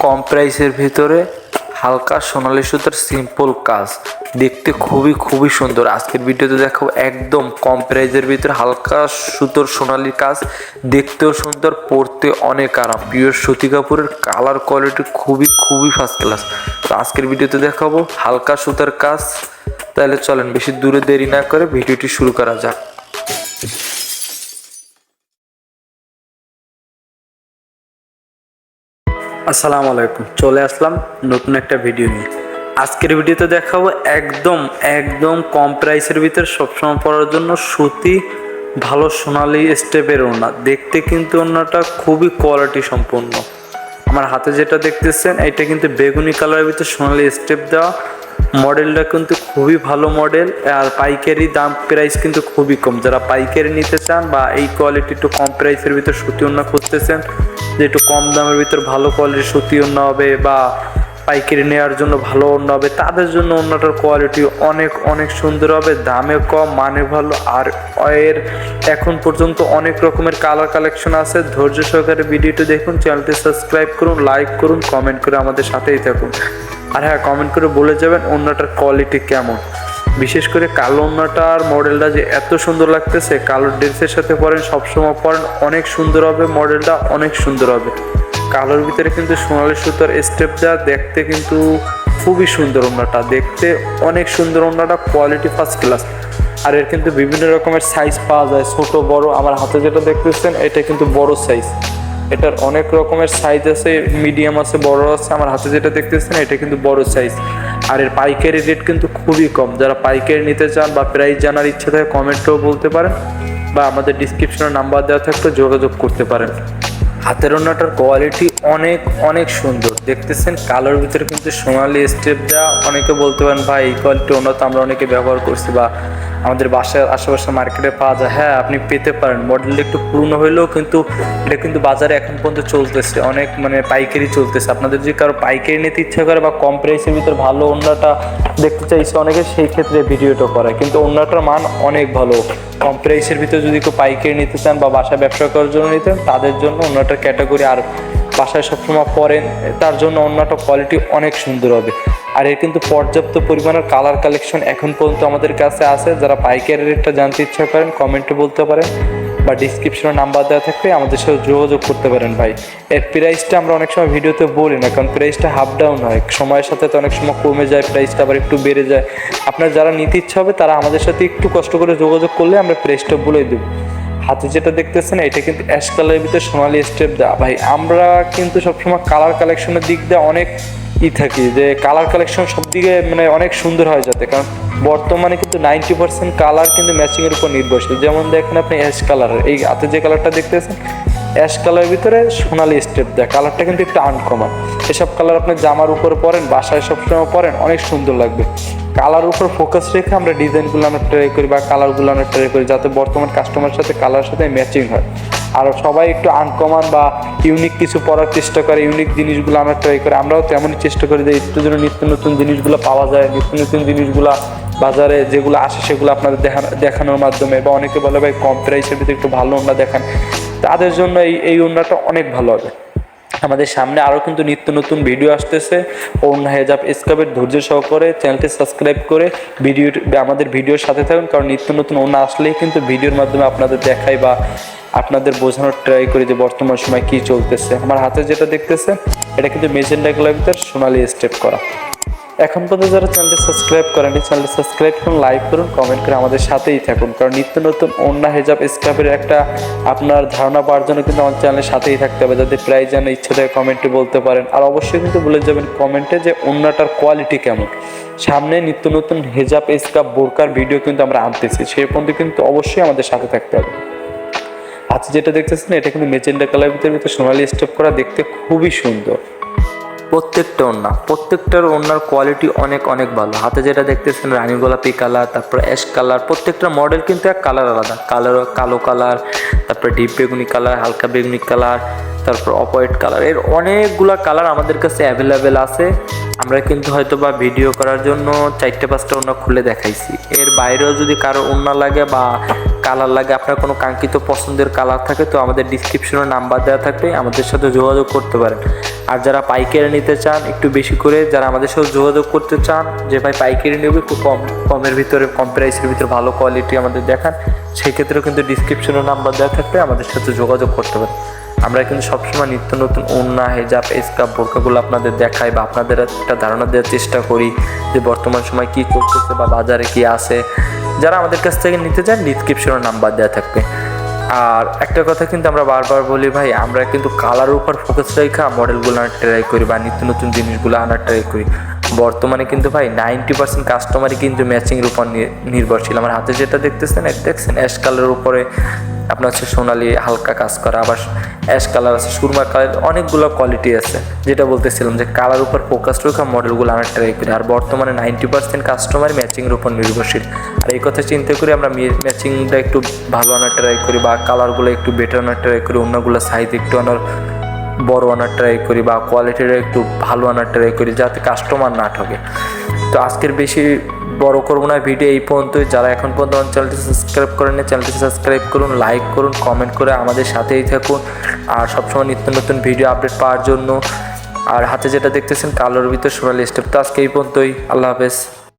কম প্রাইসের ভিতরে হালকা সোনালি সুতার সিম্পল কাজ। দেখতে খুবই খুবই সুন্দর। আজকের ভিডিওতে দেখাবো একদম কম প্রাইসের ভিতরে হালকা সুতোর সোনালি কাজ। দেখতেও সুন্দর পরতে অনেক আরাম। পিওর সুতি কাপড়ের কালার কোয়ালিটি খুবই খুবই ফার্স্ট ক্লাস তো আজকের ভিডিওতে দেখাবো হালকা সুতার কাজ। তাহলে চলেন, বেশি দূরে দেরি না করে ভিডিওটি শুরু করা যাক। আসসালামু আলাইকুম। চলে আসলাম নতুন একটা ভিডিও নিয়ে। আজকের ভিডিওতে দেখাবো একদম একদম কম প্রাইসের ভিতরে সবসময় পরার জন্য সুতি, ভালো সোনালি স্টেপের ওনা দেখতে কিন্তু ওনাটা খুবই কোয়ালিটি সম্পন্ন। আমার হাতে যেটা দেখতেছেন, এটা কিন্তু বেগুনি কালারের ভিতরে সোনালি স্টেপ দেওয়া। মডেলটা কিন্তু খুবই ভালো মডেল, আর পাইকারি দাম প্রাইস কিন্তু খুবই কম। যারা পাইকারি নিতে চান বা এই কোয়ালিটি একটু কম প্রাইসের ভিতর সুতি ওড়না খুঁজতেছেন, যে একটু কম দামের ভিতর ভালো কোয়ালিটির সুতি অন্য হবে বা পাইকারি নেওয়ার জন্য ভালো ওড়না হবে। তাদের জন্য ওড়নাটার কোয়ালিটি অনেক অনেক সুন্দর হবে, দামে কম মানে ভালো, আর এর এখন পর্যন্ত অনেক রকমের কালার কালেকশন আছে। ধৈর্য সহকারে ভিডিওটি দেখুন, চ্যানেলটি সাবস্ক্রাইব করুন লাইক করুন কমেন্ট করে আমাদের সাথেই থাকুন। আর হ্যাঁ কমেন্ট করে বলে যাবেন ওড়নাটার কোয়ালিটি কেমন। বিশেষ করে কালো ওড়নাটার মডেলটা যে এত সুন্দর লাগতেছে, কালো ড্রেসের সাথে পরেন, সবসময় পরেন, অনেক সুন্দর হবে মডেলটা অনেক সুন্দর হবে। কালোর ভিতরে কিন্তু সোনালি সুতার স্টেপ দেওয়া দেখতে কিন্তু খুবই সুন্দর ওড়নাটা। দেখতে অনেক সুন্দর ওড়নাটা কোয়ালিটি ফার্স্ট ক্লাস আর এর কিন্তু বিভিন্ন রকমের সাইজ পাওয়া যায়, ছোট, বড়। আমার হাতে যেটা দেখতেছেন, এটা কিন্তু বড় সাইজ এটার অনেক রকমের সাইজ আছে মিডিয়াম আছে, বড় আছে। আমার হাতে যেটা দেখতেছেন, এটা কিন্তু বড় সাইজ আর এর পাইকারি রেট কিন্তু খুবই কম। যারা পাইকারি নিতে চান বা প্রাইস জানার ইচ্ছা থাকে কমেন্টেও বলতে পারেন বা আমাদের ডিসক্রিপশনে নাম্বার দেওয়া থাকলে যোগাযোগ করতে পারেন। হাতের ওনাটার কোয়ালিটি অনেক অনেক সুন্দর। দেখতেছেন, কালোর ভিতরে কিন্তু সোনালি স্টেপ দেওয়া অনেকে বলতে পারেন, ভাই, এই কোয়ালিটি ওনা তো আমরা অনেকে ব্যবহার করছি বা আমাদের বাসার আশেপাশে মার্কেটে পাওয়া যায়। হ্যাঁ আপনি পেতে পারেন। মডেলটা একটু পুরনো হলেও কিন্তু এটা কিন্তু বাজারে এখন পর্যন্ত চলতেছে। অনেক মানে পাইকারি চলতেছে। আপনাদের যদি কারও পাইকারি নিতে ইচ্ছা করে বা কম প্রাইসের ভিতরে ভালো ওনাটা দেখতে চাইছে, অনেকে সেই ক্ষেত্রে ভিডিওটা করে কিন্তু ওনাটার মান অনেক ভালো। কম প্রাইসের ভিতরে যদি কেউ পাইকারি নিতে চান বা বাসায় ব্যবসা করার জন্য নিতে চান, তাদের জন্য অন্য একটা ক্যাটাগরি আর বাসায় সবসময় পরেন তার জন্য অন্য একটা কোয়ালিটি অনেক সুন্দর হবে। আর এর কিন্তু পর্যাপ্ত পরিমাণের কালার কালেকশন এখন পর্যন্ত আমাদের কাছে আছে। যারা পাইকারি রেটটা জানতে ইচ্ছা করেন কমেন্টে বলতে পারেন। বা ডিসক্রিপশনে নাম্বার দেওয়া থাকলে আমাদের সাথে যোগাযোগ করতে পারেন ভাই। এর প্রাইসটা আমরা অনেক সময় ভিডিওতে বলি না, কারণ প্রাইসটা হাফ ডাউন হয়। সময়ের সাথে তো অনেক সময় কমে যায় প্রাইসটা আবার একটু বেড়ে যায়। আপনার যারা নিতে ইচ্ছা হবে, তারা আমাদের সাথে একটু কষ্ট করে যোগাযোগ করলে আমরা প্রাইসটা বলে দেবো। হাতে যেটা দেখতেছেন, এটা কিন্তু অ্যাশ কালারের ভিতরে সোনালি স্টেপ দেওয়া। ভাই, আমরা কিন্তু সবসময় কালার কালেকশনের দিক দিয়ে অনেক ই থাকি, যে কালার কালেকশন সব দিকে মানে অনেক সুন্দর হয় যাতে। কারণ বর্তমানে কিন্তু নাইনটি পার্সেন্ট কালার কিন্তু ম্যাচিংয়ের উপর নির্ভরশীল। যেমন দেখেন আপনি অ্যাশ কালারের এই হাতে যে কালারটা দেখতেছেন, অ্যাশ কালারের ভিতরে সোনালি স্টেপ দেয়, কালারটা কিন্তু একটু আনকমন এসব কালার আপনি জামার উপর পরেন, বাসায় সবসময় পরেন, অনেক সুন্দর লাগবে। কালার উপর ফোকাস রেখে আমরা ডিজাইনগুলো আমরা ট্রাই করি বা কালারগুলো আমরা ট্রাই করি, যাতে বর্তমান কাস্টমার সাথে কালার সাথে ম্যাচিং হয়। আর সবাই একটু আনকমন বা ইউনিক কিছু পরার চেষ্টা করে ইউনিক জিনিসগুলো আমরা ট্রাই করি, আমরাও তেমনই চেষ্টা করি যে একটু যেন নিত্য নতুন জিনিসগুলো পাওয়া যায়, নিত্য নতুন জিনিসগুলো বাজারে যেগুলো আসে সেগুলো আপনাদের দেখানো দেখানোর মাধ্যমে, বা অনেকে বলে, ভাই, কম প্রাইসের ভিতরে একটু ভালো ওনা দেখান। তাদের জন্য এই এই ওনাটা অনেক ভালো হবে। আমাদের সামনে আরও কিন্তু নিত্য নতুন ভিডিও আসতেছে। অন্য হেজাব স্কাবের ধৈর্য সহকারে চ্যানেলটি সাবস্ক্রাইব করে ভিডিও আমাদের ভিডিওর সাথে থাকুন, কারণ নিত্য নতুন অন্য আসলেই কিন্তু ভিডিওর মাধ্যমে আপনাদের দেখাই বা আপনাদের বোঝানোর ট্রাই করি যে বর্তমান সময় কী চলতেছে। আমার হাতে যেটা দেখতেছে, এটা কিন্তু মেজেন্ডা ভিতর সোনালি স্টেপ করা। এখন পর্যন্ত যারা চ্যানেলটি সাবস্ক্রাইব করেন চ্যানেলটি সাবস্ক্রাইব করুন লাইক করুন কমেন্ট করে আমাদের সাথেই থাকুন। কারণ নিত্য নতুন অন্য হেজাব স্কাফের একটা আপনার ধারণা পাওয়ার জন্য কিন্তু আমার চ্যানেলের সাথেই থাকতে হবে। যাতে প্রায় যেন ইচ্ছে থাকে কমেন্টে বলতে পারেন। আর অবশ্যই কিন্তু বলে যাবেন কমেন্টে যে অন্যটার কোয়ালিটি কেমন। সামনে নিত্য নতুন হেজাব স্কাফ বোরকার ভিডিও কিন্তু আমরা আনতেছি। সেই পর্যন্ত কিন্তু অবশ্যই আমাদের সাথে থাকতে হবে। আজ যেটা দেখতেছেন, এটা কিন্তু মেজেন্ডা কালার ভিতরে ভিতরে সোনালি স্টেপ করা দেখতে খুবই সুন্দর। প্রত্যেকটা ওড়না, প্রত্যেকটার ওড়নার কোয়ালিটি অনেক অনেক ভালো। হাতে যেটা দেখতেছেন, রানী গোলাপি কালার তারপর অ্যাশ কালার প্রত্যেকটা মডেল কিন্তু এক কালার আলাদা। কালার কালো কালার তারপরে ডিপ বেগুনি কালার হালকা বেগুনি কালার তারপর অপয়েট কালারের অনেকগুলা কালার আমাদের কাছে অ্যাভেলেবেল আছে। আমরা কিন্তু হয়তো বা ভিডিও করার জন্য চারটে পাঁচটা ওনা খুলে দেখাইছি। এর বাইরেও যদি কারও ওনা লাগে বা কালার লাগে, আপনার কোনো কাঙ্ক্ষিত পছন্দের কালার থাকে, তো আমাদের ডিসক্রিপশনে নাম্বার দেওয়া থাকবে, আমাদের সাথে যোগাযোগ করতে পারেন। আর যারা পাইকারি নিতে চান, একটু বেশি করে, যারা আমাদের সাথে যোগাযোগ করতে চান, যে ভাই পাইকারি নেবে, খুব কম, কমের ভিতরে, কম প্রাইসের ভিতরে ভালো কোয়ালিটি আমাদের দেখান। সেই ক্ষেত্রেও কিন্তু ডিসক্রিপশনে নাম্বার দেওয়া থাকবে, আমাদের সাথে যোগাযোগ করতে পারেন। আমরা কিন্তু সবসময় নিত্য নতুন ওন্না হেজাব স্কাপ বোরকাগুলো আপনাদের দেখাই বা আপনাদের একটা ধারণা দেওয়ার চেষ্টা করি যে বর্তমান সময় কি করতেছে বা বাজারে কি আছে। যারা আমাদের কাছ থেকে নিতে চান ডিসক্রিপশনে নাম্বার দেওয়া থাকবে। আর একটা কথা কিন্তু আমরা বারবার বলি, ভাই, আমরা কিন্তু কালারের উপর ফোকাস রেখা মডেলগুলো আনার ট্রাই করি বা নিত্য নতুন জিনিসগুলো আনার ট্রাই করি। বর্তমানে কিন্তু, ভাই নাইনটি পার্সেন্ট কাস্টমারই কিন্তু ম্যাচিংয়ের উপর নির্ভরশীল। আমার হাতে যেটা দেখতেছেন, দেখছেন অ্যাশ কালারের উপরে আপনার হচ্ছে সোনালি হালকা কাজ করা, আবার অ্যাশ কালার আছে সুরমা কালার অনেকগুলো কোয়ালিটি আছে। যেটা বলতেছিলাম যে কালার উপর ফোকাস রেখে মডেলগুলো আনার ট্রাই করি। আর বর্তমানে নাইনটি পার্সেন্ট কাস্টমার ম্যাচিংয়ের উপর নির্ভরশীল। আর এই কথা চিন্তা করে আমরা ম্যাচিংটা একটু ভালো আনার ট্রাই করি, বা কালারগুলো একটু বেটার আনার ট্রাই করি, অন্যগুলো সাইজ একটু আনার, বড় আনার ট্রাই করি, বা কোয়ালিটিটা একটু ভালো আনার ট্রাই করি, যাতে কাস্টমার না ঠকে তো আজকের বেশি বড় করব না ভিডিও এই পর্যন্ত। যারা এখন পর্যন্ত চ্যানেলটি সাবস্ক্রাইব করেন চ্যানেলটি সাবস্ক্রাইব করুন লাইক করুন কমেন্ট করে আমাদের সাথেই থাকুন। আর সবসময় নিত্য নতুন ভিডিও আপডেট পাওয়ার জন্য। আর হাতে যেটা দেখতেছেন, কালোর ভিতর সোনালি স্টেপ তো আজকে এই পর্যন্তই। আল্লাহ হাফেজ।